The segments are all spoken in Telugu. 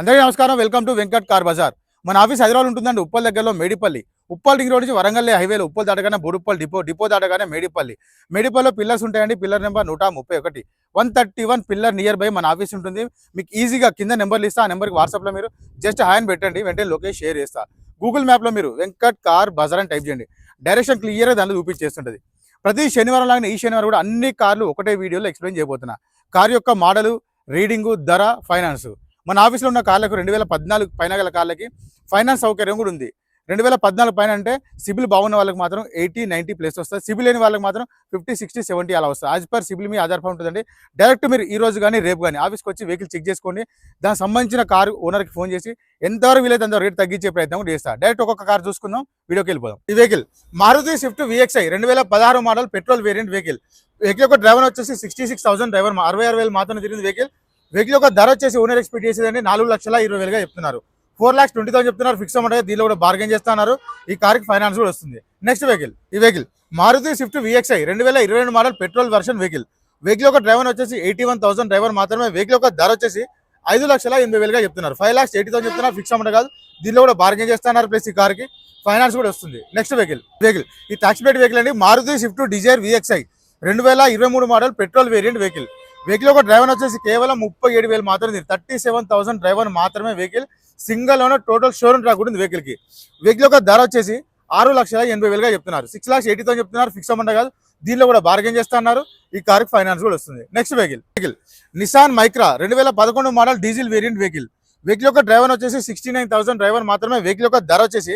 అందరికీ నమస్కారం. Welcome to Venkat car Bazar. మన ఆఫీస్ హైదరాబాద్ ఉంటుందండి ఉప్పల్ దగ్గరలో మేడిపల్లి. ఉప్పల్ రింగ్ రోడ్ నుంచి వరంగల్ హైవేలో ఉప్పల్ దాటగానే బోడుప్పల్ డిపో డిపో దాటగానే మేడిపల్లి. మేడిపల్లిలో పిల్లర్స్ ఉంటాయండి పిల్లర్ నెంబర్ నూట ముప్పై ఒకటి. One thirty one pillar near by మన ఆఫీస్ ఉంటుంది. మీకు ఈజీగా కింద నెంబర్లు ఇస్తా ఆ నెంబర్కి వాట్సాప్లో మీరు జస్ట్ హాయ్ అని పెట్టండి వెంటనే లొకేషన్ షేర్ చేస్తా. గూగుల్ మ్యాప్లో మీరు వెంకట్ కార్ బజార్ అని టైప్ చేయండి. డైరెక్షన్ క్లియర్గా దాంట్లో చూపించేస్తుంటుంది ప్రతి శనివారం లాగానే ఈ శనివారం కూడా అన్ని కార్లు ఒకటే వీడియోలో ఎక్స్ప్లెయిన్ చేయబోతున్నా. కార్ యొక్క మోడలు రీడింగు ధర ఫైనాన్సు. మన ఆఫీస్లో ఉన్న కార్లకు రెండు వేల పద్నాలుగు పైన గల కార్లకి ఫైనాన్స్ సౌకర్యం కూడా ఉంది. రెండు వేల పద్నాలుగు పైన అంటే సిబిల్ బాగున్న వాళ్ళకి మాత్రం ఎయిటీ నైంటీ ప్లేస్ వస్తుంది. సిబిల్ లేని వాళ్ళకి మాత్రం ఫిఫ్టీ సిక్స్టీ సెవెంటీ అలా వస్తుంది. యాజ్ పర్ సిబిల్ మీ ఆధారపడి ఉంటుందండి. డైరెక్ట్ మీరు ఈ రోజు కానీ రేపు కానీ ఆఫీస్కి వచ్చి వెహికల్ చెక్ చేసుకోండి. దానికి సంబంధించిన కారు ఓనర్కి ఫోన్ చేసి ఎంతవరకు వీలైతే అంత రేట్ తగ్గించే ప్రయత్నం కూడా చేస్తా డైరెక్ట్ ఒక్కొక్క కార్ చూసుకుందాం వీడియోకి వెళ్ళిపోదాం. ఈ వెహికల్ మారుతి స్విఫ్ట్ విఎక్స్ఐ రెండు వేల పదహారు model petrol variant vehicle. Vehicle యొక్క డ్రైవర్ వచ్చేసి సిక్స్టీ సిక్స్ థౌసండ్ డ్రైవర్ అరవై ఆరు వేలు మాత్రమే తిరిగింది వెహికల్. వెహికల్ యొక్క ధర వచ్చేసి ఓనర్ ఎక్స్పెక్ట్ చేసేదండి నాలుగు లక్షల ఇరవై వేలుగా చెప్తున్నారు. ఫోర్ లాక్స్ ట్వంటీ థౌసండ్ చెప్తున్నారు. ఫిక్స్ అమౌంట్ దీనిలో కూడా బార్గెన్ చేస్తున్నారు ఈ కార్కి ఫైనాన్స్ కూడా వస్తుంది. నెక్స్ట్ వెహికల్ ఈ వెహికల్ మారుతి స్విఫ్ట్ విఎక్స్ఐ రెండు వేల ఇరవై రెండు model petrol version vehicle vehicle యొక్క డ్రైవర్ వచ్చేసి ఎయిటీ వన్ థౌసండ్ డ్రైవర్ మాత్రమే. వెహికల్ యొక్క ధర వచ్చేసి ఐదు లక్షల ఎనభై వేలుగా చెప్తున్నారు. ఫైవ్ లాక్స్ ఎయిటీ థౌసండ్ చెప్తున్నారు. ఫిక్స్ అమౌంట్ కాదు. దీనిలో కూడా బార్గెన్ చేస్తున్నారు ప్లస్ ఈ కార్కి ఫైనాన్స్ కూడా వస్తుంది. నెక్స్ట్ వెహికల్ వెహికల్ ఈ టాక్స్ ప్లేట్ వెహికల్ అండి. మారుతి స్విఫ్ట్ డిజైర్ విఎక్స్ఐ రెండు వేల ఇరవై మూడు model petrol variant vehicle vehicle ఒక డ్రైవర్ వచ్చేసి కేవలం ముప్పై ఏడు వేలు మాత్రమే థర్టీ సెవెన్ థౌసండ్ డ్రైవర్ మాత్రమే vehicle single owner total showroom track ఉంటుంది వెహికల్కి. వెహికల్ ఒక ధర వచ్చేసి ఆరు లక్షల ఎనభై వేలుగా చెప్తున్నారు. సిక్స్ లాక్స్ ఎయిటీ థౌసండ్ చెప్తున్నారు ఫిక్స్ అమౌంట్ కాదు. దీనిలో కూడా బార్గెన్ చేస్తున్నారు ఈ కార్కి ఫైనాన్స్ కూడా వస్తుంది. Next vehicle vehicle Nissan Micra రెండు వేల పదకొండు model diesel variant vehicle vehicle యొక్క డ్రైవర్ వచ్చేసి సిక్స్టీ నైన్ థౌసండ్ డ్రైవర్ మాత్రమే వెహికల్ యొక్క ధర వచ్చేసి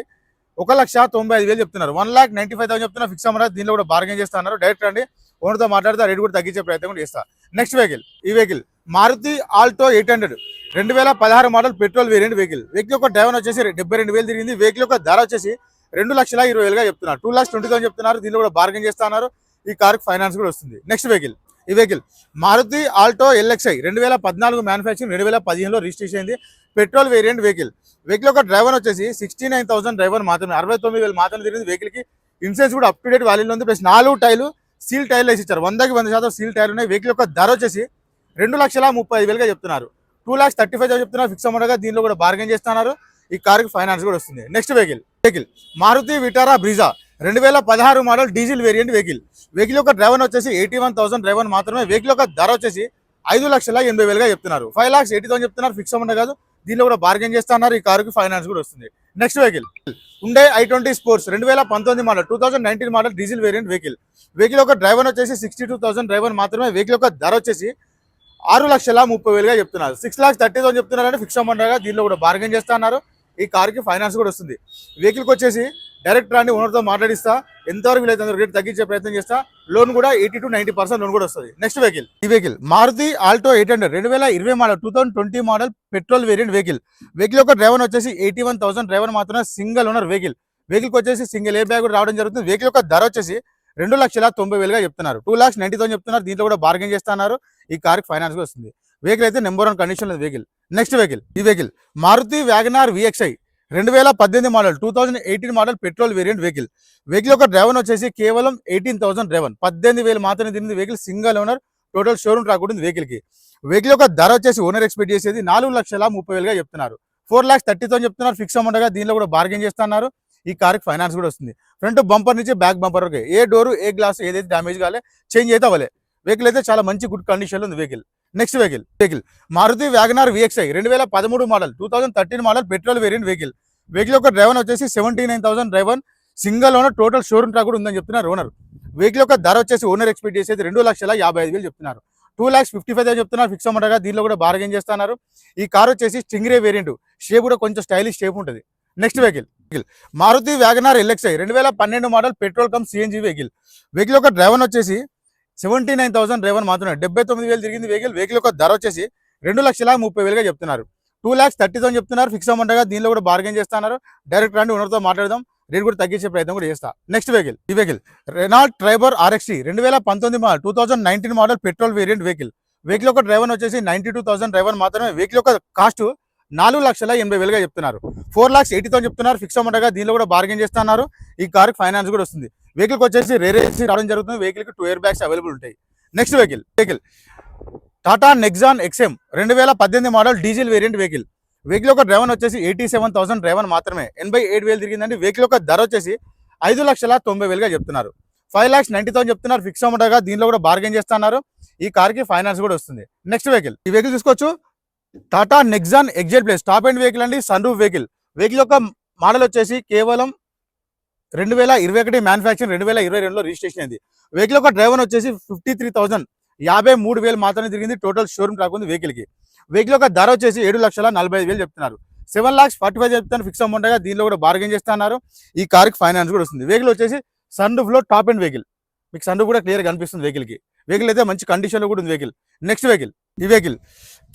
ఒక లక్ష తొంభై ఐదు వేలు చెప్తున్నారు. One lakh ninety five thousand చెప్తున్నారు ఫిక్స్ అమౌంట్ దీనిలో కూడా బార్గెన్ చేస్తున్నారు డైరెక్ట్ అండి ఓనర్తో మాట్లాడితే రేట్ కూడా తగ్గించే ప్రయత్నం కూడా చేస్తా. నెక్స్ట్ వెహికల్ ఈ vehicle Maruti Alto eight hundred. రెండు వేల పదహారు model petrol variant vehicle vehicle యొక్క డ్రైవర్ వచ్చేసి డెబ్బై రెండు వేలు తిరిగింది. వెహికల్ యొక్క ధర వచ్చేసి రెండు లక్షల ఇరవై వేలుగా చెప్తున్నారు. టూ లాక్స్ ట్వంటీ థౌసండ్ చెప్తున్నారు. దీనిలో కూడా బార్గెన్ చేస్తున్నారు ఈ కార్కి ఫైనాన్స్ కూడా వస్తుంది. నెక్స్ట్ వెహికల్ ఈ వెహికల్. మారుతి ఆల్టో ఎల్ఎక్స్ఐ రెండు వేల పద్నాలుగు మ్యానుఫ్యాక్చరింగ్ రెండు వేల పదిహేనులో రిజిస్ట్రేషన్ అయింది. పెట్రోల్ వేరియంట్ వెహికల్ వెహికల్ ఒక డ్రైవర్ వచ్చేసి సిక్స్టీ నైన్ థౌసండ్ డ్రైవర్ మాత్రమే. అరవై తొమ్మిది వేలు మాత్రమే తిరిగింది వెహికల్కి ఇన్సూరెన్స్ కూడా అప్ టు డేట్ వాల్యూలో ఉంది. ప్లస్ నాలుగు టైర్లు సీల్ టైర్లు వేసి ఇచ్చారు వందకి వంద శాతం సీల్ టైర్లు ఉన్నాయి. వెహికల్ యొక్క ధర వచ్చేసి రెండు లక్షల ముప్పై ఐదు వేలుగా చెప్తున్నారు. టూ ల్యాక్స్ థర్టీ ఫైవ్ చెప్తున్నారు. ఫిక్స్ అమౌంట్గా దీనిలో కూడా బార్గెన్ చేస్తున్నారు. ఈ కార్కి ఫైనాన్స్ కూడా వస్తుంది. Next vehicle vehicle Maruti Vitara Brezza రెండు వేల పదహారు model diesel variant vehicle. Vehicle యొక్క డ్రైవర్ వచ్చేసి ఎయిటీ వన్ థౌసండ్ డ్రైవర్ మాత్రమే. వెహికల్ యొక్క ధర వచ్చేసి ఐదు లక్షల ఎనభై వేలుగా చెప్తున్నారు. ఫైవ్ లాక్స్ ఎయిటీ థౌసండ్ చెప్తున్నారు. ఫిక్స్ అమౌంట్ కాదు. దీనిలో కూడా బార్గెన్ చేస్తున్నారు. ఈ కారుకి ఫైనాన్స్ కూడా వస్తుంది. నెక్స్ట్ వెహికల్ ఉండే ఐ ట్వంటీ స్పోర్ట్స్ రెండు వేల పంతొమ్మిది model two thousand nineteen model diesel variant vehicle. Vehicle యొక్క డ్రైవర్ వచ్చేసి సిక్స్టీ టూ థౌసండ్ డ్రైవర్ మాత్రమే. వెహికల్ యొక్క ధర వచ్చేసి ఆరు లక్షల ముప్పై వేలుగా చెప్తున్నారు. సిక్స్ లాక్స్ థర్టీ థౌసండ్ చెప్తున్నారంటే ఫిక్స్ అమౌంట్గా దీనిలో కూడా బార్గెన్ చేస్తున్నారు. ఈ కార్కి ఫైనాన్స్ కూడా వస్తుంది. వెహికల్కి వచ్చేసి డైరెక్ట్ అని ఓనర్తో మాట్లాడిస్తా ఎంతవరకు వీలైతే రేట్ తగ్గించే ప్రయత్నం చేస్తా లోన్ కూడా eighty to ninety percent loan కూడా వస్తుంది. నెక్స్ట్ వెహికల్ ఈ vehicle Maruti Alto eight hundred రెండు వేల ఇరవై model two thousand twenty model petrol variant vehicle vehicle యొక్క డ్రైవర్ వచ్చేసి ఎయిటీ వన్ థౌసండ్ డ్రైవర్ మాత్రమే సింగిల్ ఓనర్ వెహికల్ వెహికల్కి వచ్చేసి సింగిల్ ఏ బ్యాగ్ కూడా రావడం జరుగుతుంది. వెహికల్ యొక్క ధర వచ్చేసి రెండు లక్షల తొంభై వేలుగా చెప్తున్నారు. టూ లాక్స్ నైన్టీ థౌసండ్ చెప్తున్నారు. దీంట్లో కూడా బార్గెన్ చేస్తున్నారు ఈ కార్కి ఫైనాన్స్ వస్తుంది. వెహికల్ అయితే నెంబర్ వన్ కండిషన్ లేదు వెహికల్ నెక్స్ట్ వెహికల్ ఈ వెహికల్ మారుతి వ్యాగనార్ విఎక్స్ఐ రెండు వేల పద్దెనిమిది model two thousand eighteen model petrol variant vehicle vehicle యొక్క డ్రైవర్ వచ్చేసి కేవలం ఎయిటీన్ థౌసండ్ డ్రైవర్ పద్దెనిమిది వేలు మాత్రమే తిరిగింది vehicle single owner total showroom రాకూడదు వెహికల్కి వెహికల్ యొక్క ధర వచ్చేసి ఓనర్ ఎక్స్పెక్ట్ చేసేది నాలుగు లక్షల ముప్పై వేలుగా చెప్తున్నారు. ఫోర్ లాక్స్ థర్టీ థౌసండ్ చెప్తున్నారు. ఫిక్స్ అమౌంట్గా దీనిలో కూడా బార్గెన్ చేస్తున్నారు. ఈ కార్కి ఫైనాన్స్ కూడా వస్తుంది. ఫ్రంట్ బంపర్ నుంచి బ్యాక్ బంపర్ వరకు. ఏ డోరు ఏ గ్లాస్ ఏదైతే డ్యామేజ్ కాలే చేంజ్ అయితే అవ్వలే. వెహికల్ అయితే చాలా మంచి గుడ్ కండిషన్లో ఉంది vehicle next vehicle vehicle Maruti WagonR VXI రెండు వేల పదమూడు model two thousand thirteen model petrol variant vehicle vehicle యొక్క డ్రైవర్ వచ్చేసి seventy nine thousand driver single owner total showroom track కూడా ఉందని చెప్తున్నారు ఓనర్ వెహికల్ యొక్క ధర వచ్చేసి ఓనర్ ఎక్స్పెక్ట్ చేసేది రెండు లక్షల యాభై ఐదు వేలు చెప్తున్నారు. టూ ల్యాక్స్ ఫిఫ్టీ ఫైవ్ చెప్తున్నారు. ఫిక్స్ అమౌంట్ దీనిలో కూడా బార్గెన్ చేస్తున్నారు. ఈ కార్ వచ్చేసి స్టింగ్రే వేరియంట్ షేప్ కూడా కొంచెం స్టైలిష్ షేప్ ఉంటుంది. Next vehicle vehicle Maruti WagonR LXI రెండు వేల పన్నెండు model petrol cum CNG vehicle vehicle యొక్క డ్రైవర్ వచ్చేసి సెవెంటీ నైన్ థౌసండ్ రేవన్ మాత్రమే. డెబ్బై తొమ్మిది వేలు తిరిగింది వెహికల్. వెహికల్ యొక్క ధర వచ్చేసి రెండు లక్షల ముప్పై వేలుగా చెప్తున్నారు. టూ ల్యాక్స్ థర్టీ థౌసండ్ చెప్తున్నారు. ఫిక్స్ అమౌంట్ దీనిలో కూడా బార్గెన్ చేస్తున్నారు. డైరెక్ట్ రండి ఓనర్తో మాట్లాడదాం. రేట్ కూడా తగ్గించే ప్రయత్నం కూడా చేస్తా. Next vehicle. ఈ వెహికల్. రెనాల్డ్ ట్రైబర్ ఆర్ఎక్సీ రెండు వేల పంతొమ్మిది model two thousand nineteen model petrol variant vehicle vehicle యొక్క డ్రైవర్ వచ్చేసి నైన్టీ టూ థౌసండ్ డ్రైవర్ మాత్రమే. వెహికల్ యొక్క కాస్ట్ నాలుగు లక్షల ఎనభై వేలుగా చెప్తున్నారు. ఫోర్ లాక్స్ ఎయిటీ థౌసండ్ చెప్తున్నారు. ఫిక్స్ అమౌంట్గా దీనిలో కూడా బార్గెన్ చేస్తున్నారు. ఈ కార్కి ఫైనాన్స్ కూడా వస్తుంది. వెహికల్కి వచ్చేసి రేరేసి రావడం జరుగుతుంది. వెహికల్కి టూ ఇయర్ బ్యాగ్స్ అవైలబుల్ ఉంటాయి. Next vehicle vehicle Tata Nexon XM రెండు వేల పద్దెనిమిది model diesel variant vehicle vehicle యొక్క డ్రైవర్ వచ్చేసి ఎయిటీ సెవెన్ థౌసండ్ డ్రైవర్ మాత్రమే. ఎనభై ఏడు వేలు తిరిగిందండి. వెహికల్ యొక్క ధర వచ్చేసి ఐదు లక్షల తొంభై వేలుగా చెప్తున్నారు. ఫైవ్ లాక్స్ నైన్టీ థౌసండ్ చెప్తున్నారు. ఫిక్స్ అమౌంట్గా దీనిలో కూడా బార్గెన్ చేస్తున్నారు. ఈ కార్కి ఫైనాన్స్ కూడా వస్తుంది. నెక్స్ట్ వెహికల్ ఈ వెహికల్ చూసుకోవచ్చు Tata Nexon XZ plus top end vehicle అండి. సన్ రూఫ్ వెహికల్ వెహికల్ యొక్క మోడల్ వచ్చేసి కేవలం రెండు వేల ఇరవై ఒకటి మ్యానుఫ్యాక్చరింగ్ రెండు వేల ఇరవై రెండులో రిజిస్ట్రేషన్ అయింది. వెహికల్ యొక్క డ్రైవర్ వచ్చేసి ఫిఫ్టీ త్రీ థౌసండ్ యాభై మూడు వేలు మాత్రమే తిరిగింది. టోటల్ షోరూమ్ ట్రాక్ ఉంది వెహికల్కి వెహికల్ యొక్క ధర వచ్చేసి ఏడు లక్షల నలభై ఐదు వేలు చెప్తున్నారు. సెవెన్ లాక్స్ ఫార్టీ ఫైవ్ చెప్తాను. ఫిక్స్ అమౌంట్గా దీనిలో కూడా బార్గెన్ చేస్తున్నారు ఈ కార్కి ఫైనాన్స్ కూడా వస్తుంది. వెహికల్ వచ్చేసి సన్ రూఫ్లో టాప్ అండ్ వెహికల్ మీకు సన్ రూఫ్ కూడా క్లియర్గా కనిపిస్తుంది వెహికల్కి వెహికల్ అయితే మంచి కండిషన్లో కూడా ఉంది వెహికల్ నెక్స్ట్ వెహికల్ ఈ vehicle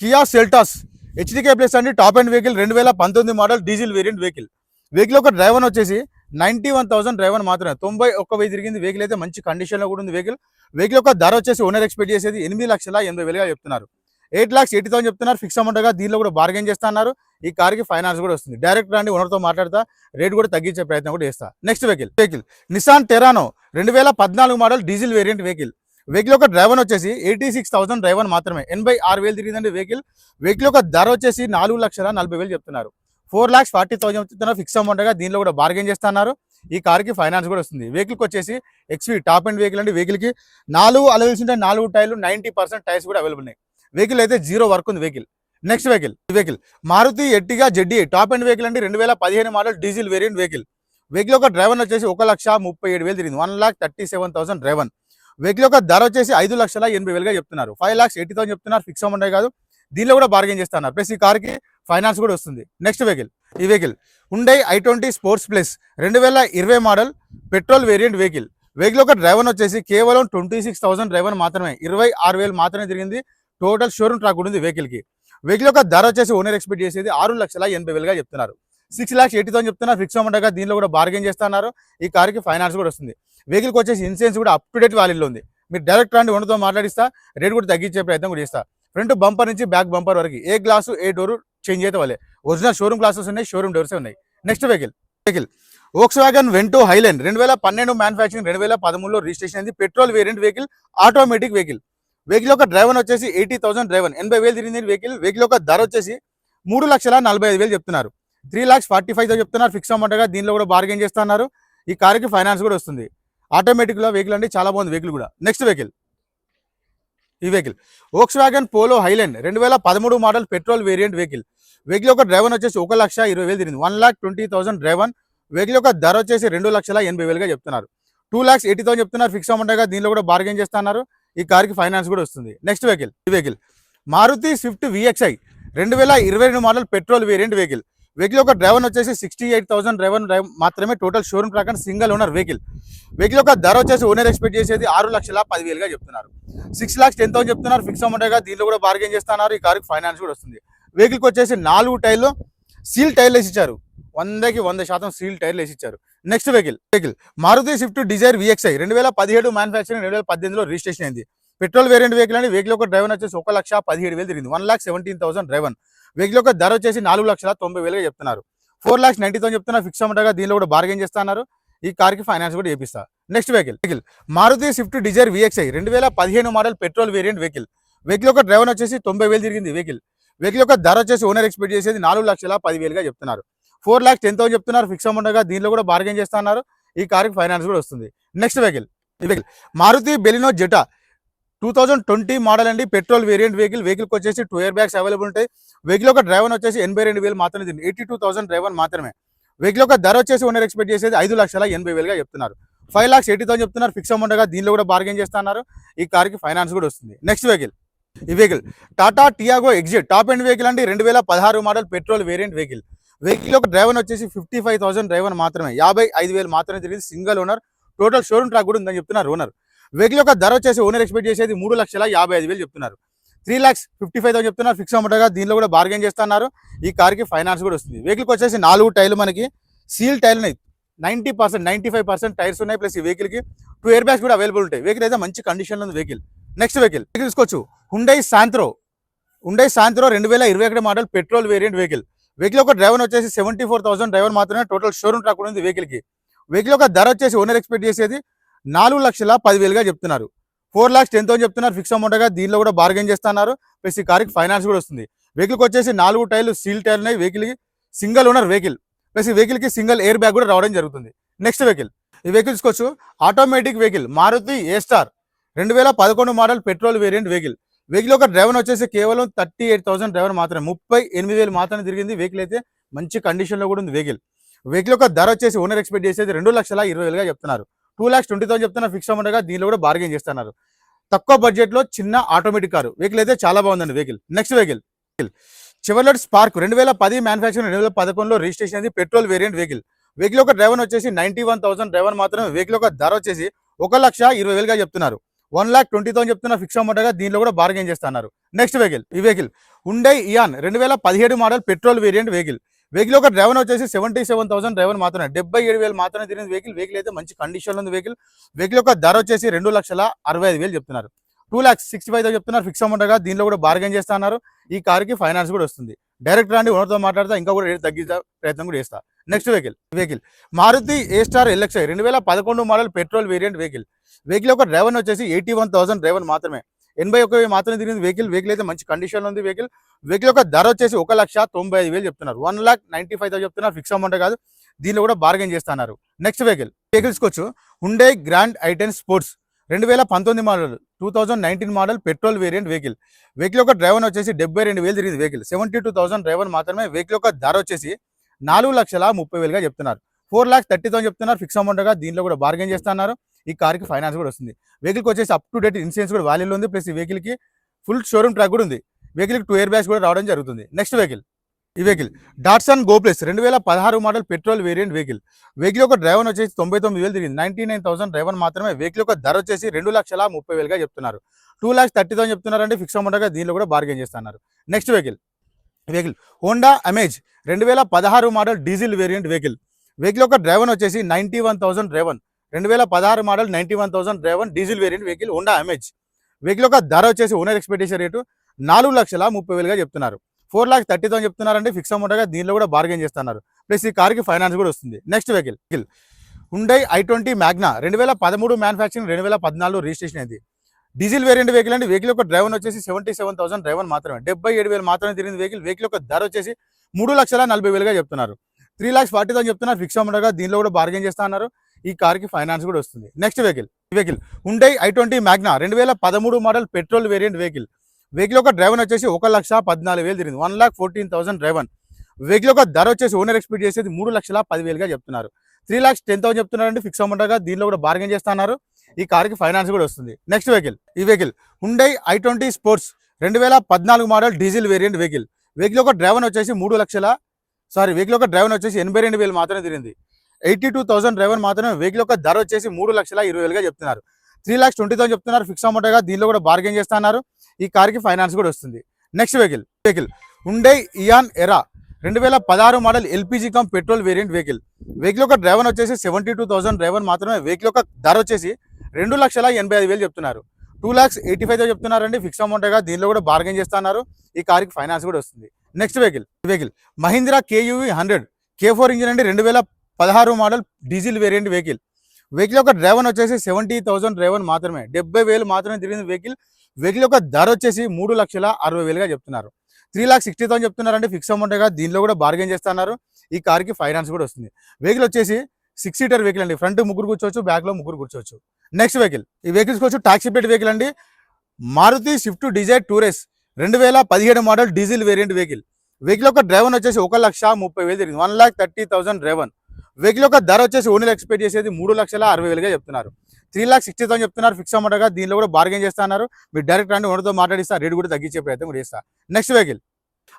Kia Seltos HTK plus అండి టాప్ అండ్ వెహికల్ రెండు వేల పంతొమ్మిది model diesel variant vehicle vehicle ఒక డ్రైవర్ వచ్చేసి నైంటీ వన్ థౌసండ్ డ్రైవర్ మాత్రమే. తొంభై ఒక్క వెయ్యి తిరిగింది. వెహికల్ అయితే మంచి కండిషన్లో కూడా ఉంది వెహికల్ వెహికల్ యొక్క ధర వచ్చేసి ఓనర్ ఎక్స్పెక్ట్ చేసేది ఎనిమిది లక్షల ఎనభై వేలుగా చెప్తున్నారు. ఎయిట్ లాక్స్ ఎయిటీ థౌసండ్ చెప్తున్నారు. ఫిక్స్ అమౌంట్గా దీనిలో కూడా బార్గెన్ చేస్తున్నారు ఈ కార్కి ఫైనాన్స్ కూడా వస్తుంది. డైరెక్ట్ రండి ఓనర్తో మాట్లాడతా. రేట్ కూడా తగ్గించే ప్రయత్నం కూడా చేస్తా. Next vehicle vehicle Nissan Terrano రెండు వేల పద్నాలుగు model diesel variant vehicle vehicle యొక్క డ్రైవర్ వచ్చేసి ఎయిటీ సిక్స్ థౌసండ్ డ్రైవర్ మాత్రమే. ఎనభై ఆరు వేలు తిరిగిందండి వెహికల్ వెహికల్ యొక్క ధర వచ్చేసి నాలుగు లక్షల నలభై వేలు చెప్తున్నారు. ఫోర్ లాక్స్ ఫార్టీ థౌసండ్ చెప్తున్నారు. ఫిక్స్ అమౌంట్గా దీనిలో కూడా బార్గెన్ చేస్తున్నారు. ఈ కార్కి ఫైనాన్స్ కూడా వస్తుంది. వెహికల్కి వచ్చేసి ఎక్స్వీ టాప్ అండ్ వెహికల్ అండి. వెహికల్కి నాలుగు అలవెల్స్ ఉంటాయి నాలుగు టైర్లు నైంటీ పర్సెంట్ టైర్స్ కూడా అవైలబుల్ ఉన్నాయి. వెహికల్ అయితే జీరో వర్క్ ఉంది vehicle next vehicle vehicle Maruti Ertiga ZDI top end vehicle అండి. రెండు వేల పదిహేను model diesel variant vehicle vehicle ఒక డ్రైవర్ వచ్చేసి ఒక లక్ష ముప్పై ఏడు వేలు తిరిగింది. One lakh thirty seven thousand driver vehicle యొక్క ధర వచ్చేసి ఐదు లక్షల ఎనభై వేలుగా చెప్తున్నారు. ఫైవ్ లాక్స్ ఎయిటీ థౌసండ్ చెప్తున్నారు. ఫిక్స్ అమౌంట్ కాదు. దీనిలో కూడా బార్గెన్ చేస్తున్నారు. ప్లస్ ఈ కార్కి ఫైనాన్స్ కూడా వస్తుంది. నెక్స్ట్ వెహికల్ ఈ వెహికల్ ఉండే ఐ ట్వంటీ స్పోర్ట్స్ ప్లస్ రెండు వేల ఇరవై model petrol variant vehicle vehicle యొక్క డ్రైవర్ వచ్చేసి కేవలం ట్వంటీ సిక్స్ థౌసండ్ డ్రైవర్ మాత్రమే. ఇరవై ఆరు వేలు మాత్రమే తిరిగింది. టోటల్ షోరూమ్ ట్రాక్ ఉంటుంది ఉంది వెహికల్కి వెహికల్ యొక్క ధర వచ్చేసి ఓనర్ ఎక్స్పెక్ట్ చేసేది ఆరు లక్షల ఎనభై వేలుగా చెప్తున్నారు. సిక్స్ లాక్స్ ఎయిటీ థౌసండ్ చెప్తున్నారు ఫిక్స్ అమౌంట్గా దీనిలో కూడా బార్గెన్ చేస్తున్నారు. ఈ కార్కి ఫైనాన్స్ కూడా వస్తుంది. వెహికల్కి వచ్చేసి ఇన్సూరెన్స్ కూడా అప్ టు డేట్ వాల్యూలో ఉంది. మీరు డైరెక్ట్ రండి ఉండతో మాట్లాడిస్తా రేట్ కూడా తగ్గించే ప్రయత్నం కూడా చేస్తా. ఫ్రంట్ బంపర్ నుంచి బ్యాక్ బంపర్ వరకు ఏ గ్లాసు ఏ డోరు చేంజ్ అయితే వాళ్ళే ఒరిజినల్ షోరూమ్ గ్లాసెస్ ఉన్నాయి షోరూమ్ డోర్స్ ఉన్నాయి. Next vehicle vehicle Volkswagen Vento Highline రెండు వేల పన్నెండు మ్యానుఫ్యాక్చరింగ్ రెండు వేల పదమూడులో రిజిస్ట్రేషన్ అయింది. Petrol variant vehicle automatic vehicle vehicle యొక్క డ్రైవర్ వచ్చేసి ఎయిటీ థౌసండ్ డ్రైవర్ ఎనభై వేలు తిరిగింది వెహికల్ వెహికల్ యొక్క ధర వచ్చేసి మూడు లక్షల నలభై ఐదు వేలు చెప్తున్నారు. త్రీ ల్యాక్స్ ఫార్టీ ఫైవ్ చెప్తున్నారు. ఫిక్స్ అమౌంట్గా దీనిలో కూడా బార్గెన్ చేస్తున్నారు. ఈ కార్కి ఫైనాన్స్ కూడా వస్తుంది. ఆటోమేటిక్గా వెహికల్ అండి చాలా బాగుంది వెహికల్ కూడా. నెక్స్ట్ వెహికల్ ఈ vehicle Volkswagen Polo Highline రెండు వేల పదమూడు model petrol variant vehicle vehicle యొక్క డ్రైవర్ వచ్చేసి ఒక లక్ష ఇరవై వేలు తిరిగింది. One lakh twenty thousand driver vehicle యొక్క ధర వచ్చేసి రెండు లక్షల ఎనభై వేలుగా చెప్తున్నారు. టూ ల్యాక్స్ ఎయిటీ థౌసండ్ చెప్తున్నారు. ఫిక్స్ అమౌంట్గా దీనిలో కూడా బార్గెన్ చేస్తున్నారు. ఈ కార్కి ఫైనాన్స్ కూడా వస్తుంది. నెక్స్ట్ వెహికల్ ఈ వెహికల్ మారుతి స్విఫ్ట్ విఎక్స్ఐ రెండు వేల ఇరవై రెండు model petrol variant vehicle vehicle యొక్క డ్రైవర్ వచ్చేసి సిక్స్టీ ఎయిట్ థౌసండ్ డ్రైవర్ మాత్రమే టోటల్ షోరూమ్ ప్రకారం సింగిల్ ఓనర్ వెహికల్ వెహికల్ యొక్క ధర వచ్చేసి ఓనర్ ఎక్స్పెక్ట్ చేసేది ఆరు లక్షల పదివేలుగా చెప్తున్నారు. సిక్స్ లాక్స్ టెన్ థౌసండ్ చెప్తున్నారు. ఫిక్స్ అమౌంట్గా దీనిలో కూడా బార్గెన్ చేస్తున్నారు. ఈ కారుకి ఫైనాన్స్ కూడా వస్తుంది. వెహికల్కి వచ్చేసి నాలుగు టైర్లు సీల్ టైర్లు వేసి ఇచ్చారు. వందకి వంద శాతం సీల్ టైర్లు వేసి ఇచ్చారు. Next vehicle vehicle Maruti Swift Dzire VXI రెండు వేల పదిహేడు మ్యానుఫ్యాక్చరింగ్ రెండు వేల పద్దెనిమిదిలో రిజిస్ట్రేషన్ అయింది. పెట్రోల్ వేరియంట్ వెహికల్ అండి వెహికల్ ఒక డ్రైవర్ వచ్చేసి ఒక లక్ష పదిహేడు వేలు తిరిగింది. One lakh seventeen thousand driver vehicle యొక్క ధర వచ్చేసి నాలుగు లక్షల తొంభై వేలుగా చెప్తున్నారు. ఫోర్ లాక్స్ నైన్టీ థౌసండ్ చెప్తున్నా ఫిక్స్ అమౌంట్గా దీనిలో కూడా బార్గెన్ చేస్తున్నారు. ఈ కార్కి ఫైనాన్స్ కూడా చేపిస్తా. Next vehicle vehicle Maruti Swift Dzire VXI రెండు వేల పదిహేను model petrol variant vehicle vehicle యొక్క డ్రైవర్ వచ్చేసి తొంభై వేలు తిరిగింది వెహికల్ వెహికల్ యొక్క ధర వచ్చేసి ఓనర్ ఎక్స్పెక్ట్ చేసేది నాలుగు లక్షల పదివేలుగా చెప్తున్నారు. ఫోర్ లాక్స్ టెన్ థౌసండ్ చెప్తున్నారు ఫిక్స్ అమౌంట్గా దీనిలో కూడా బార్గెన్ చేస్తున్నారు. ఈ కార్కి ఫైనాన్స్ కూడా వస్తుంది. Next vehicle vehicle Maruti Baleno Zeta. Two thousand twenty model అండి. పెట్రోల్ వేరియంట్ వెహికల్ వెహికల్కి వచ్చేసి టూ ఇయర్ బ్యాగ్స్ అవైలబుల్ ఉంటాయి. వెహికల్ ఒక డ్రైవర్ వచ్చేసి ఎనభై రెండు వేలు మాత్రమే ఎయిటీ టూ థౌసండ్ డ్రైవర్ మాత్రమే. వెహికల్ ఒక ధర వచ్చేసి ఓనర్ ఎక్స్పెక్ట్ చేసేది ఐదు లక్షల ఎనభై వేలుగా చెప్తున్నారు. ఫైవ్ లాక్స్ ఎయిటీ థౌసండ్ చెప్తున్నారు. ఫిక్స్ అమౌంట్గా దీనిలో కూడా బార్గెన్ చేస్తున్నారు. ఈ కార్కి ఫైనాన్స్ కూడా వస్తుంది. నెక్స్ట్ వెహికల్ ఈ vehicle Tata Tiago XZ top end vehicle అండి. రెండు వేల పదహారు model petrol variant vehicle vehicle ఒక డ్రైవర్ వచ్చేసి ఫిఫ్టీ ఫైవ్ థౌసండ్ డ్రైవర్ మాత్రమే. యాభై ఐదు వేలు మాత్రమే తిరిగి single owner total showroom track కూడా ఉందని చెప్తున్నారు ఓనర్ వెహికల్ యొక్క ధర వచ్చేసి ఓనర్ ఎక్స్పెక్ట్ చేసేది మూడు లక్షల యాభై ఐదు వేలు చెప్తున్నారు. Three lakhs fifty five thousand చెప్తున్నారు. ఫిక్స్ అమౌంట్గా దీనిలో కూడా బార్గెన్ చేస్తున్నారు. ఈ కార్కి ఫైనాన్స్ కూడా వస్తుంది. వెహికల్కి వచ్చేసి నాలుగు టైర్లు మనకి సీల్ టైర్లు ఉన్నాయి. Ninety percent ninety five percent tyres ఉన్నాయి. ప్లస్ ఈ వెహికల్కి టూ ఇయర్ బ్యాగ్స్ కూడా అవైలబుల్ ఉంటాయి. వెహికల్ అయితే మంచి కండిషన్లో ఉంది వెహికల్ నెక్స్ట్ వెహికల్ వెహికల్ తీసుకోవచ్చు. హుండై శాంత్రో హుండై శాంత్రో రెండు వేల ఇరవై ఒకటి model petrol variant vehicle vehicle ఒక డ్రైవర్ వచ్చేసి సెవెంటీ ఫోర్ థౌసండ్ డ్రైవర్ మాత్రమే టోటల్ షోరూమ్ ట్రాక్ ఉంది వెహికల్కి వెహికల్ ఒక ధర వచ్చేసి ఓనర్ ఎక్స్పెక్ట్ చేసేది నాలుగు లక్షల పదివేలుగా చెప్తున్నారు. ఫోర్ లాక్స్ టెన్ థౌసండ్ చెప్తున్నారు. ఫిక్స్ అమౌంట్గా దీనిలో కూడా బార్గెన్ చేస్తున్నారు. ప్లస్ ఈ కార్కి ఫైనాన్స్ కూడా వస్తుంది. వెహికల్కి వచ్చేసి నాలుగు టైర్లు సీల్ టైర్లు ఉన్నాయి. వెహికల్కి సింగిల్ ఓనర్ వెహికల్. ప్లస్ ఈ వెహికల్కి సింగిల్ ఎయిర్ బ్యాగ్ కూడా రావడం జరుగుతుంది. Next vehicle. ఈ వెహికల్ తీసుకోవచ్చు automatic vehicle. Maruti A star. రెండు వేల పదకొండు model petrol variant vehicle. Vehicle ఒక డ్రైవర్ వచ్చేసి కేవలం థర్టీ ఎయిట్ థౌసండ్ డ్రైవర్ మాత్రమే. ముప్పై ఎనిమిది వేలు మాత్రమే తిరిగింది. వెహికల్ అయితే మంచి కండిషన్లో కూడా ఉంది వెహికల్. వెహికల్ యొక్క ధర వచ్చేసి ఓనర్ ఎక్స్పెక్ట్ చేసేది రెండు లక్షల ఇరవై వేలుగా చెప్తున్నారు. టూ ల్యాక్స్ ట్వంటీ థౌసండ్ చెప్తున్నారు ఫిక్స్ అమౌంట్గా దీనిలో కూడా బార్గెన్ చేస్తున్నారు. తక్కువ బడ్జెట్లో చిన్న ఆటోమేటిక్ కారు వెహికల్ అయితే చాలా బాగుందండి vehicle next vehicle Chevrolet Spark రెండు వేల పది మ్యానుఫ్యాక్చరింగ్ రెండు వేల పదకొండులో రిజిస్ట్రేషన్ అయింది పెట్రోల్ వేరియంట్ వెహికల్ వెహికల్ ఒక డ్రైవర్ వచ్చేసి నైన్టీ వన్ థౌసండ్ డ్రైవర్ మాత్రమే వెహికల్ ఒక ధర వచ్చేసి ఒక లక్ష ఇరవై వేలుగా చెప్తున్నారు. వన్ లాక్ ట్వంటీ థౌసండ్ చెప్తున్న ఫిక్స్ అమౌంట్గా దీనిలో కూడా బార్గెన్ చేస్తున్నారు. నెక్స్ట్ వెహికల్ ఈ వెహికల్ ఉండే ఇయాన్ రెండు వేల పదిహేడు model petrol variant vehicle vehicle ఒక డ్రైవర్ వచ్చేసి సెవెంటీ సెవెన్ థౌసండ్ డ్రైవర్ మాత్రమే. డెబ్బై ఏడు వేలు మాత్రమే తిరిగిన వెహికల్. వెహికల్ అయితే మంచి కండిషన్ ఉంది వెహికల్. వెహికల్ యొక్క ధర వచ్చేసి రెండు లక్షల అరవై ఐదు వేలు చెప్తున్నారు. టూ ల్యాక్స్ సిక్స్టీ ఫైవ్ చెప్తున్నారు. ఫిక్స్ అమౌంట్గా దీనిలో కూడా బార్గెన్ చేస్తున్నారు ఈ కార్కి ఫైనాన్స్ కూడా వస్తుంది. డైరెక్ట్ రాండి ఓనర్తో మాట్లాడితే ఇంకా కూడా రేట్ తగ్గించే ప్రయత్నం కూడా చేస్తా. Next vehicle vehicle Maruti A star LXI రెండు వేల పదకొండు model petrol variant vehicle vehicle ఒక డ్రైవర్ వచ్చేసి ఎయిటీ వన్ థౌసండ్ డ్రైవర్ మాత్రమే. ఎనభై ఒక వెయ్యి మాత్రమే తిరిగింది వెహికల్ వెహికల్ అయితే మంచి కండిషన్ ఉంది వెహికల్. వెహికల్ యొక్క ధర వచ్చేసి ఒక లక్ష తొంభై ఐదు వేలు చెప్తున్నారు. One lakh ninety five thousand చెప్తున్నారు. ఫిక్స్ అమౌంట్ కాదు. దీనిలో కూడా బార్గెన్ చేస్తున్నారు. నెక్స్ట్ వెహికల్ వెహికల్స్ కొచ్చు ఉండే గ్రాండ్ ఐటెన్ స్పోర్ట్స్ రెండు వేల పంతొమ్మిది model two thousand nineteen model petrol variant vehicle vehicle యొక్క డ్రైవర్ వచ్చేసి డెబ్బై రెండు వేలు తిరిగింది vehicle seventy two thousand driver మాత్రమే వెహికల్ యొక్క ధర వచ్చేసి నాలుగు లక్షల ముప్పై వేలుగా చెప్తున్నారు. ఫోర్ లాక్స్ థర్టీ థౌసండ్ చెప్తున్నారు. ఫిక్స్ అమౌంట్గా దీనిలో కూడా బార్గెన్ చేస్తున్నారు. ఈ కార్కి ఫైనాన్స్ కూడా వస్తుంది. వెహికల్కి వచ్చేసి అప్ టు డేట్ ఇన్సూరెన్స్ కూడా వాల్యూలో ఉంది. ప్లస్ ఈ వెహికల్కి ఫుల్ షోరూమ్ ట్రాక్ కూడా ఉంది. వెహికల్కి టూ ఇయర్ బ్యాగ్స్ కూడా రావడం జరుగుతుంది. నెక్స్ట్ వెహికల్ ఈ వెహికల్ డాట్సన్ గోప్లెస్ రెండు వేల పదహారు model petrol variant vehicle vehicle యొక్క డ్రైవర్ వచ్చేసి తొంభై తొమ్మిది వేలు తిరిగింది. నైన్టీ నైన్ థౌసండ్ డ్రైవర్ మాత్రమే వెహికల్ యొక్క ధర వచ్చేసి రెండు లక్షల ముప్పై వేలుగా చెప్తున్నారు. టూ లాక్స్ థర్టీ థౌసండ్ చెప్తున్నారంటే ఫిక్స్ అమౌంట్గా దీనిలో కూడా బార్గెన్ చేస్తున్నారు. Next vehicle vehicle Honda Amaze రెండు వేల పదహారు model diesel variant vehicle vehicle యొక్క డ్రైవర్ వచ్చేసి నైంటీ వన్ థౌసండ్ డ్రైవర్ రెండు వేల పదహారు model ninety one thousand driven diesel variant vehicle Honda Amaze vehicle యొక్క ధర వచ్చేసి ఓనర్ ఎక్స్పెక్టేషన్ రేటు నాలుగు లక్షల ముప్పై వేలుగా చెప్తున్నారు. ఫోర్ లాక్స్ థర్టీ థౌసండ్ చెప్తున్నారంటే ఫిక్స్ అమౌంట్గా దీనిలో కూడా బార్గెన్ చేస్తున్నారు. ప్లస్ ఈ కార్కి ఫైనాన్స్ కూడా వస్తుంది. Next vehicle vehicle Hyundai i twenty Magna రెండు వేల పదమూడు మ్యానుఫ్యాక్చరింగ్ రెండు వేల పద్నాలుగు రిజిస్ట్రేషన్ అయింది. డీజిల్ వేరియంట్ వెహికల్ అండి వెహికల్ యొక్క డ్రైవర్ వచ్చేసి సెవెంటీ సెవెన్ థౌసండ్ డ్రైవర్ మాత్రమే. డెబ్బై ఏడు వేలు మాత్రమే తిరిగింది వెహికల్ వెహికల్ యొక్క ధర వచ్చేసి మూడు లక్షల నలభై వేలుగా చెప్తున్నారు. త్రీ లాక్స్ ఫార్టీ థౌసండ్ చెప్తున్నారు. ఫిక్స్ అమౌంట్గా దీనిలో కూడా బార్గెన్ చేస్తా అన్నారు. ఈ కార్కి ఫైనాన్స్ కూడా వస్తుంది. నెక్స్ట్ వెహికల్ వెహికల్ ఉండే ఐ ట్వంటీ మ్యాగ్నా రెండు వేల పదమూడు model petrol variant vehicle vehicle యొక్క డ్రైవర్ వచ్చేసి ఒక లక్ష పద్నాలుగు వేలు తిరిగింది. One lakh fourteen thousand driver. Vehicle యొక్క ధర వచ్చేసి ఓనర్ ఎక్స్పెక్ట్ చేసేది మూడు లక్షల పదివేలుగా చెప్తున్నారు. త్రీ లాక్స్ టెన్ థౌసండ్ చెప్తున్నారంటే ఫిక్స్ అమౌంట్గా దీనిలో కూడా బార్గెన్ చేస్తున్నారు. ఈ కార్కి ఫైనాన్స్ కూడా వస్తుంది. నెక్స్ట్ వెహికల్ ఈ vehicle Hyundai I twenty sports రెండు వేల పద్నాలుగు model diesel variant vehicle vehicle యొక్క డ్రైవర్ వచ్చేసి మూడు లక్షల సారీ వెహికల్ యొక్క డ్రైవర్ వచ్చేసి ఎనభై రెండు వేలు మాత్రమే తిరిగింది. ఎయిటీ టూ థౌసండ్ డ్రైవర్ మాత్రమే వెహికల్ యొక్క ధర వచ్చేసి మూడు లక్షల ఇరవై వేలుగా చెప్తున్నారు. త్రీ లాక్స్ ట్వంటీ థౌసండ్ చెప్తున్నారు. ఫిక్స్ అమౌంట్గా దీనిలో కూడా బార్గెన్ చేస్తున్నారు. ఈ కార్కి ఫైనాన్స్ కూడా వస్తుంది. నెక్స్ట్ వెహికల్ వెహికల్ ఉండే ఇయాన్ ఎరా రెండు వేల పదహారు model LPG cum petrol variant vehicle vehicle యొక్క డ్రైవర్ వచ్చేసి సెవెంటీ టూ థౌసండ్ డ్రైవర్ మాత్రమే వెహికల్ యొక్క ధర వచ్చేసి రెండు లక్షల ఎనభై ఐదు వేలు చెప్తున్నారు. టూ లాక్స్ ఎయిటీ ఫైవ్ చెప్తున్నారండి. ఫిక్స్ అమౌంట్గా దీనిలో కూడా బార్గెన్ చేస్తున్నారు. ఈ కార్కి ఫైనాన్స్ కూడా వస్తుంది. Next vehicle vehicle Mahindra KUV hundred K four engine అండి. రెండు వేల పదహారు model diesel variant vehicle. Vehicle యొక్క డ్రైవర్ వచ్చేసి సెవెంటీ థౌసండ్ డ్రైవర్ మాత్రమే. డెబ్బై వేలు మాత్రమే తిరిగింది వెహికల్. వెహికల్ యొక్క ధర వచ్చేసి మూడు లక్షల అరవై వేలుగా చెప్తున్నారు. త్రీ లాక్ సిక్స్టీ థౌసండ్ చెప్తున్నారంటే ఫిక్స్ అమౌంట్గా దీనిలో కూడా బార్గెన్ చేస్తున్నారు. ఈ కార్కి ఫైనాన్స్ కూడా వస్తుంది. వెహికల్ వచ్చేసి సిక్స్ సీటర్ వెహికల్ అండి. ఫ్రంట్ ముగ్గురు కూర్చోవచ్చు బ్యాక్లో ముగ్గురు కూర్చోవచ్చు. నెక్స్ట్ వెహికల్ ఈ వెహికల్స్ వచ్చి టాక్సీ ప్లేట్ వెహికల్ అండి. Maruti Swift Dzire Tour S రెండు వేల పదిహేడు model diesel variant vehicle vehicle యొక్క డ్రైవర్ వచ్చేసి ఒక లక్ష ముప్పై వేలు తిరిగింది. One lakh thirty thousand driver. Vehicle యొక్క ధర వచ్చేసి ఓనర్ ఎక్స్పెక్ట్ చేసేది మూడు లక్షల అరవై వేలుగా చెప్తున్నారు. త్రీ లాక్ సిక్స్టీ థౌసండ్ చెప్తున్నారు. ఫిక్స్ అమౌంట్గా దీనిలో కూడా బార్గెన్ చేస్తున్నారు మీరు డైరెక్ట్ రండి ఓనర్తో మాట్లాడిస్తా రేట్ కూడా తగ్గించే ప్రయత్నం కూడా చేస్తా. నెక్స్ట్ వెహికల్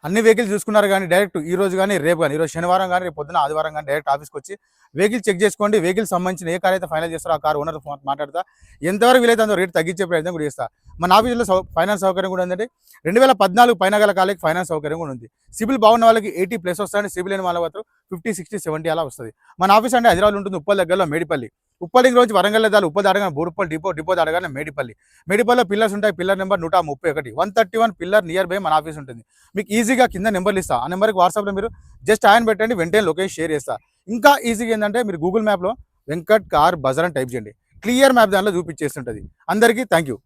అన్ని వెహికల్ చూసుకున్నారు కానీ డైరెక్ట్ ఈ రోజు కానీ రేపు కానీ ఈరోజు శనివారం కానీ రేపు పొద్దున ఆదివారం కానీ డైరెక్ట్ ఆఫీస్కి వచ్చి వెహికల్ చెక్ చేసుకోండి. వెహికల్ సంబంధించిన ఏ కార్ అయితే ఫైనల్ చేస్తారో ఆ కార్ ఓనర్ మాట్లాడతా. ఎంతవరకు వీలైతే అంత రేట్ తగ్గించే ప్రయత్నం కూడా చేస్తా. మన ఆఫీసులో సౌ ఫైనాన్స్ సౌకర్యం కూడా ఉందండి రెండు వేల పద్నాలుగు పైన గల కాలకి ఫైనాన్స్ సౌకర్యం కూడా ఉంది. సిబిల్ బాగున్న వాళ్ళకి ఎయిటీ ప్లస్ వస్తుంది సిబిల్ లేని వాళ్ళ మాత్రం ఫిఫ్టీ సిక్స్టీ సెవెంటీ అలా వస్తుంది. మన ఆఫీస్ అంటే హైదరాబాద్ ఉంటుంది ఉప్పల్ దగ్గరలో మేడిపల్లి. ఉప్పల్ దగ్గర నుంచి వరంగల్ దాని ఉప్పల్ అడగానే బోడుప్పల్ డిపో డిపో దాడగానే మేడిపల్లి. మేడిపల్లిలో పిల్లర్స్ ఉంటాయి పిల్లర్ నెంబర్ నూట ముప్పై ఒకటి. One thirty one pillar near by మన ఆఫీస్ ఉంటుంది. మీకు ఈజీగా కింద నెంబర్లు ఇస్తా. ఆ నెంబర్కి వాట్సాప్లో మీరు జస్ట్ ఆయన పెట్టండి వెంటనే లొకేషన్ షేర్ చేస్తా. ఇంకా ఈజీగా ఏంటంటే మీరు గూగుల్ మ్యాప్లో వెంకట్ కార్ బజర్ అని టైప్ చేయండి. క్లియర్ మ్యాప్ దానిలో చూపించేస్తుంటుంది. అందరికీ థ్యాంక్ యూ